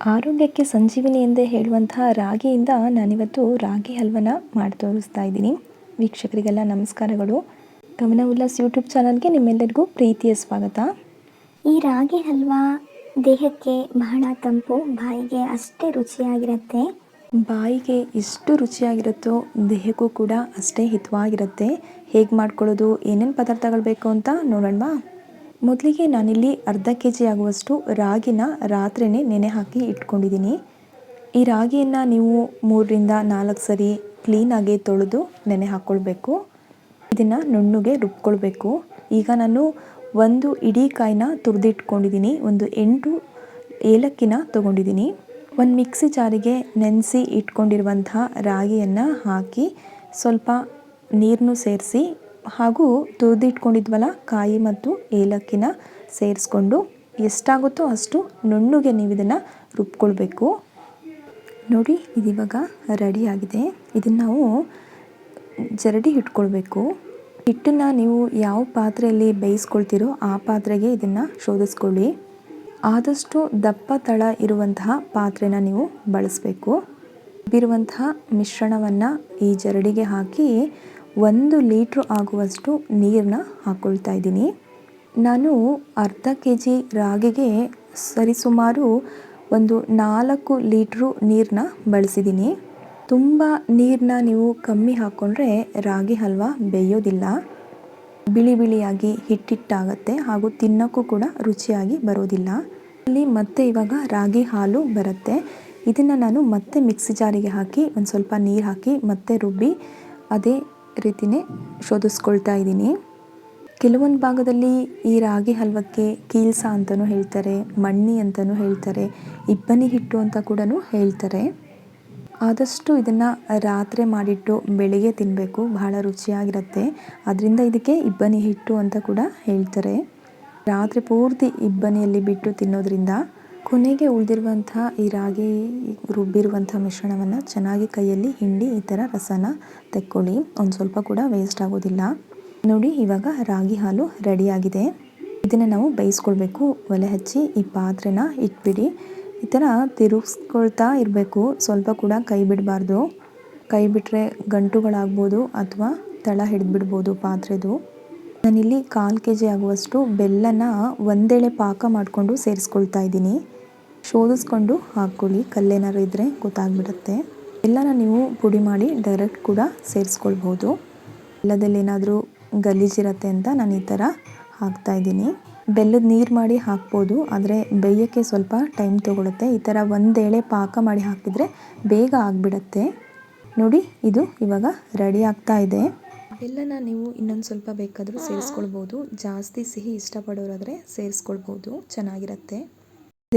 ಆರೋಗ್ಯಕ್ಕೆ ಸಂಜೀವಿನಿ ಎಂದೇ ಹೇಳುವಂತಹ ರಾಗಿಯಿಂದ ನಾನಿವತ್ತು ರಾಗಿ ಹಲ್ವನ ಮಾಡಿ ತೋರಿಸ್ತಾ ಇದ್ದೀನಿ. ವೀಕ್ಷಕರಿಗೆಲ್ಲ ನಮಸ್ಕಾರಗಳು. ಕವನ ಉಲ್ಲಾಸ್ ಯೂಟ್ಯೂಬ್ ಚಾನಲ್ಗೆ ನಿಮ್ಮೆಲ್ಲರಿಗೂ ಪ್ರೀತಿಯ ಸ್ವಾಗತ. ಈ ರಾಗಿ ಹಲ್ವಾ ದೇಹಕ್ಕೆ ಬಹಳ ತಂಪು ಬಾಯಿಗೆ ಅಷ್ಟೇ ರುಚಿಯಾಗಿರುತ್ತೆ. ಬಾಯಿಗೆ ಎಷ್ಟು ರುಚಿಯಾಗಿರುತ್ತೋ ದೇಹಕ್ಕೂ ಕೂಡ ಅಷ್ಟೇ ಹಿತವಾಗಿರುತ್ತೆ. ಹೇಗೆ ಮಾಡ್ಕೊಳ್ಳೋದು ಏನೇನು ಪದಾರ್ಥಗಳು ಬೇಕು ಅಂತ ನೋಡೋಣವಾ? ಮೊದಲಿಗೆ ನಾನಿಲ್ಲಿ ಅರ್ಧ ಕೆ ಜಿ ಆಗುವಷ್ಟು ರಾಗಿನ ರಾತ್ರಿನೇ ನೆನೆ ಹಾಕಿ ಇಟ್ಕೊಂಡಿದ್ದೀನಿ. ಈ ರಾಗಿಯನ್ನು ನೀವು ಮೂರರಿಂದ ನಾಲ್ಕು ಸರಿ ಕ್ಲೀನಾಗಿ ತೊಳೆದು ನೆನೆ ಹಾಕ್ಕೊಳ್ಬೇಕು ಇದನ್ನು ನುಣ್ಣಗೆ ರುಬ್ಕೊಳ್ಬೇಕು. ಈಗ ನಾನು ಒಂದು ಇಡೀ ಕಾಯಿನ ತುರಿದಿಟ್ಕೊಂಡಿದ್ದೀನಿ. ಒಂದು ಎಂಟು ಏಲಕ್ಕಿನ ತೊಗೊಂಡಿದ್ದೀನಿ. ಒಂದು ಮಿಕ್ಸಿ ಜಾರಿಗೆ ನೆನೆಸಿ ಇಟ್ಕೊಂಡಿರುವಂತಹ ರಾಗಿಯನ್ನು ಹಾಕಿ ಸ್ವಲ್ಪ ನೀರನ್ನು ಸೇರಿಸಿ ಹಾಗೂ ತುರಿದಿಟ್ಕೊಂಡಿದ್ವಲ್ಲ ಕಾಯಿ ಮತ್ತು ಏಲಕ್ಕಿನ ಸೇರಿಸ್ಕೊಂಡು ಎಷ್ಟಾಗುತ್ತೋ ಅಷ್ಟು ನುಣ್ಣಗೆ ನೀವು ಇದನ್ನು ರುಬ್ಕೊಳ್ಬೇಕು. ನೋಡಿ ಇದಿವಾಗ ರೆಡಿಯಾಗಿದೆ ಇದನ್ನು ನಾವು ಜರಡಿ ಇಟ್ಕೊಳ್ಬೇಕು. ಹಿಟ್ಟನ್ನು ನೀವು ಯಾವ ಪಾತ್ರೆಯಲ್ಲಿ ಬೇಯಿಸ್ಕೊಳ್ತೀರೋ ಆ ಪಾತ್ರೆಗೆ ಇದನ್ನು ಶೋಧಿಸ್ಕೊಳ್ಳಿ. ಆದಷ್ಟು ದಪ್ಪ ತಳ ಇರುವಂತಹ ಪಾತ್ರೆನ ನೀವು ಬಳಸಬೇಕು. ಬಿರುವಂತಹ ಮಿಶ್ರಣವನ್ನು ಈ ಜರಡಿಗೆ ಹಾಕಿ ಒಂದು ಲೀಟ್ರ್ ಆಗುವಷ್ಟು ನೀರನ್ನ ಹಾಕ್ಕೊಳ್ತಾ ಇದ್ದೀನಿ. ನಾನು ಅರ್ಧ ಕೆ ಜಿ ರಾಗಿಗೆ ಸರಿಸುಮಾರು ಒಂದು ನಾಲ್ಕು ಲೀಟ್ರು ನೀರನ್ನ ಬಳಸಿದ್ದೀನಿ. ತುಂಬ ನೀರನ್ನ ನೀವು ಕಮ್ಮಿ ಹಾಕ್ಕೊಂಡ್ರೆ ರಾಗಿ ಹಲ್ವ ಬೇಯೋದಿಲ್ಲ. ಬಿಳಿ ಬಿಳಿಯಾಗಿ ಹಿಟ್ಟಿಟ್ಟಾಗತ್ತೆ ಹಾಗೂ ತಿನ್ನೋಕ್ಕೂ ಕೂಡ ರುಚಿಯಾಗಿ ಬರೋದಿಲ್ಲ. ಇಲ್ಲಿ ಮತ್ತೆ ಇವಾಗ ರಾಗಿ ಹಾಲು ಬರುತ್ತೆ. ಇದನ್ನು ನಾನು ಮತ್ತೆ ಮಿಕ್ಸಿ ಜಾರಿಗೆ ಹಾಕಿ ಒಂದು ಸ್ವಲ್ಪ ನೀರು ಹಾಕಿ ಮತ್ತೆ ರುಬ್ಬಿ, ಅದೇ ರೀತಿಯೇ ಶೋಧಿಸ್ಕೊಳ್ತಾ ಇದ್ದೀನಿ. ಕೆಲವೊಂದು ಭಾಗದಲ್ಲಿ ಈ ರಾಗಿ ಹಲ್ವಕ್ಕೆ ಕೀಲ್ಸ ಅಂತಲೂ ಹೇಳ್ತಾರೆ, ಮಣ್ಣಿ ಅಂತಲೂ ಹೇಳ್ತಾರೆ, ಇಬ್ಬನಿ ಹಿಟ್ಟು ಅಂತ ಕೂಡ ಹೇಳ್ತಾರೆ. ಆದಷ್ಟು ಇದನ್ನು ರಾತ್ರಿ ಮಾಡಿಟ್ಟು ಬೆಳಿಗ್ಗೆ ತಿನ್ನಬೇಕು ಬಹಳ ರುಚಿಯಾಗಿರುತ್ತೆ. ಅದರಿಂದ ಇದಕ್ಕೆ ಇಬ್ಬನಿ ಹಿಟ್ಟು ಅಂತ ಕೂಡ ಹೇಳ್ತಾರೆ. ರಾತ್ರಿ ಪೂರ್ತಿ ಇಬ್ಬನಿಯಲ್ಲಿ ಬಿಟ್ಟು ತಿನ್ನೋದ್ರಿಂದ ಕೊನೆಗೆ ಉಳಿದಿರುವಂತಹ ಈ ರಾಗಿ ರುಬ್ಬಿರುವಂಥ ಮಿಶ್ರಣವನ್ನು ಚೆನ್ನಾಗಿ ಕೈಯಲ್ಲಿ ಹಿಂಡಿ ಈ ಥರ ರಸನ ತೆಕ್ಕೊಳ್ಳಿ. ಒಂದು ಸ್ವಲ್ಪ ಕೂಡ ವೇಸ್ಟ್ ಆಗೋದಿಲ್ಲ. ನೋಡಿ, ಇವಾಗ ರಾಗಿ ಹಾಲು ರೆಡಿಯಾಗಿದೆ. ಇದನ್ನು ನಾವು ಬೇಯಿಸ್ಕೊಳ್ಬೇಕು. ಒಲೆ ಹಚ್ಚಿ ಈ ಪಾತ್ರೆನ ಇಟ್ಬಿಡಿ. ಈ ಥರ ತಿರುಗಿಸ್ಕೊಳ್ತಾ ಇರಬೇಕು. ಸ್ವಲ್ಪ ಕೂಡ ಕೈ ಬಿಡಬಾರ್ದು. ಕೈ ಬಿಟ್ಟರೆ ಗಂಟುಗಳಾಗ್ಬೋದು ಅಥವಾ ತಳ ಹಿಡಿದ್ಬಿಡ್ಬೋದು ಪಾತ್ರೆದು. ನಾನಿಲ್ಲಿ ಕಾಲು ಕೆ ಜಿ ಆಗುವಷ್ಟು ಬೆಲ್ಲನ ಒಂದೇಳೆ ಪಾಕ ಮಾಡಿಕೊಂಡು ಸೇರಿಸ್ಕೊಳ್ತಾ ಇದ್ದೀನಿ. ಶೋಧಿಸ್ಕೊಂಡು ಹಾಕ್ಕೊಳ್ಳಿ. ಕಲ್ಲೇನಾದ್ರು ಇದ್ದರೆ ಗೊತ್ತಾಗ್ಬಿಡುತ್ತೆ. ಎಲ್ಲನ ನೀವು ಪುಡಿ ಮಾಡಿ ಡೈರೆಕ್ಟ್ ಕೂಡ ಸೇರಿಸ್ಕೊಳ್ಬೋದು. ಎಲ್ಲದಲ್ಲಿ ಏನಾದರೂ ಗಲೀಜಿರತ್ತೆ ಅಂತ ನಾನು ಈ ಥರ ಹಾಕ್ತಾಯಿದ್ದೀನಿ ಬೆಲ್ಲದ ನೀರು ಮಾಡಿ ಹಾಕ್ಬೋದು, ಆದರೆ ಬೇಯೋಕ್ಕೆ ಸ್ವಲ್ಪ ಟೈಮ್ ತೊಗೊಳುತ್ತೆ. ಈ ಥರ ಒಂದೇಳೆ ಪಾಕ ಮಾಡಿ ಹಾಕಿದರೆ ಬೇಗ ಆಗಿಬಿಡತ್ತೆ. ನೋಡಿ, ಇದು ಇವಾಗ ರೆಡಿ ಆಗ್ತಾ ಇದೆ. ಬೆಲ್ಲನ ನೀವು ಇನ್ನೊಂದು ಸ್ವಲ್ಪ ಬೇಕಾದರೂ ಸೇರಿಸ್ಕೊಳ್ಬೋದು. ಜಾಸ್ತಿ ಸಿಹಿ ಇಷ್ಟಪಡೋರಾದರೆ ಸೇರಿಸ್ಕೊಳ್ಬೋದು. ಚೆನ್ನಾಗಿರುತ್ತೆ.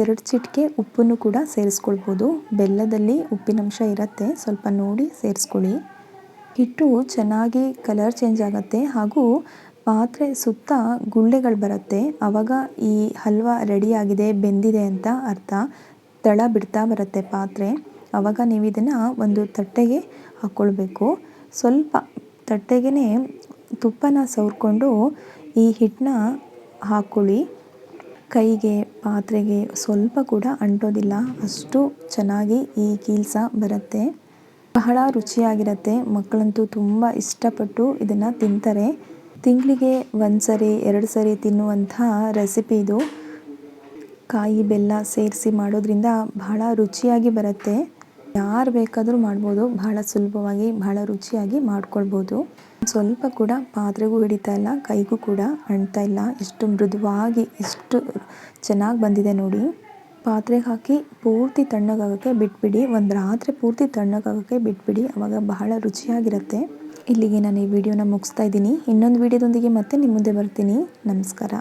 ಎರಡು ಚಿಟಿಕೆ ಉಪ್ಪನ್ನು ಕೂಡ ಸೇರಿಸ್ಕೊಳ್ಬೋದು. ಬೆಲ್ಲದಲ್ಲಿ ಉಪ್ಪಿನಂಶ ಇರುತ್ತೆ. ಸ್ವಲ್ಪ ನೋಡಿ ಸೇರಿಸ್ಕೊಳ್ಳಿ. ಹಿಟ್ಟು ಚೆನ್ನಾಗಿ ಕಲರ್ ಚೇಂಜ್ ಆಗುತ್ತೆ ಹಾಗೂ ಪಾತ್ರೆ ಸುತ್ತ ಗುಳ್ಳೆಗಳು ಬರುತ್ತೆ. ಆವಾಗ ಈ ಹಲ್ವ ರೆಡಿಯಾಗಿದೆ ಬೆಂದಿದೆ ಅಂತ ಅರ್ಥ. ತಳ ಬಿಡ್ತಾ ಬರುತ್ತೆ ಪಾತ್ರೆ. ಆವಾಗ ನೀವು ಇದನ್ನು ಒಂದು ತಟ್ಟೆಗೆ ಹಾಕ್ಕೊಳ್ಬೇಕು ಸ್ವಲ್ಪ ತಟ್ಟೆಗೆ ತುಪ್ಪನ ಸವರ್ಕೊಂಡು ಈ ಹಿಟ್ಟನ್ನ ಹಾಕ್ಕೊಳ್ಳಿ ಕೈಗೆ, ಪಾತ್ರೆಗೆ ಸ್ವಲ್ಪ ಕೂಡ ಅಂಟೋದಿಲ್ಲ. ಅಷ್ಟು ಚೆನ್ನಾಗಿ ಈ ಕೀಲ್ಸ ಬರುತ್ತೆ. ಬಹಳ ರುಚಿಯಾಗಿರುತ್ತೆ. ಮಕ್ಕಳಂತೂ ತುಂಬ ಇಷ್ಟಪಟ್ಟು ಇದನ್ನು ತಿಂತಾರೆ. ತಿಂಗಳಿಗೆ ಒಂದು ಸರಿ ಎರಡು ಸರಿ ತಿನ್ನುವಂಥ ರೆಸಿಪಿ ಇದು. ಕಾಯಿ, ಬೆಲ್ಲ ಸೇರಿಸಿ ಮಾಡೋದ್ರಿಂದ ಬಹಳ ರುಚಿಯಾಗಿ ಬರುತ್ತೆ. ಯಾರು ಬೇಕಾದರೂ ಮಾಡ್ಬೋದು. ಬಹಳ ಸುಲಭವಾಗಿ, ಬಹಳ ರುಚಿಯಾಗಿ ಮಾಡ್ಕೊಳ್ಬೋದು. ಸ್ವಲ್ಪ ಕೂಡ ಪಾತ್ರೆಗೂ ಹಿಡಿತಾ ಇಲ್ಲ, ಕೈಗೂ ಕೂಡ ಅಂಟ್ತಾ ಇಲ್ಲ. ಎಷ್ಟು ಮೃದುವಾಗಿ, ಎಷ್ಟು ಚೆನ್ನಾಗಿ ಬಂದಿದೆ ನೋಡಿ. ಪಾತ್ರೆಗೆ ಹಾಕಿ ಪೂರ್ತಿ ತಣ್ಣಗಾಗೋಕ್ಕೆ ಬಿಟ್ಬಿಡಿ. ಒಂದು ರಾತ್ರಿ ಪೂರ್ತಿ ತಣ್ಣಗಾಗೋಕ್ಕೆ ಬಿಟ್ಬಿಡಿ. ಅವಾಗ ಬಹಳ ರುಚಿಯಾಗಿರುತ್ತೆ. ಇಲ್ಲಿಗೆ ನಾನು ಈ ವಿಡಿಯೋನ ಮುಗಿಸ್ತಾ ಇದ್ದೀನಿ. ಇನ್ನೊಂದು ವಿಡಿಯೋದೊಂದಿಗೆ ಮತ್ತೆ ನಿಮ್ಮ ಮುಂದೆ ಬರ್ತೀನಿ. ನಮಸ್ಕಾರ.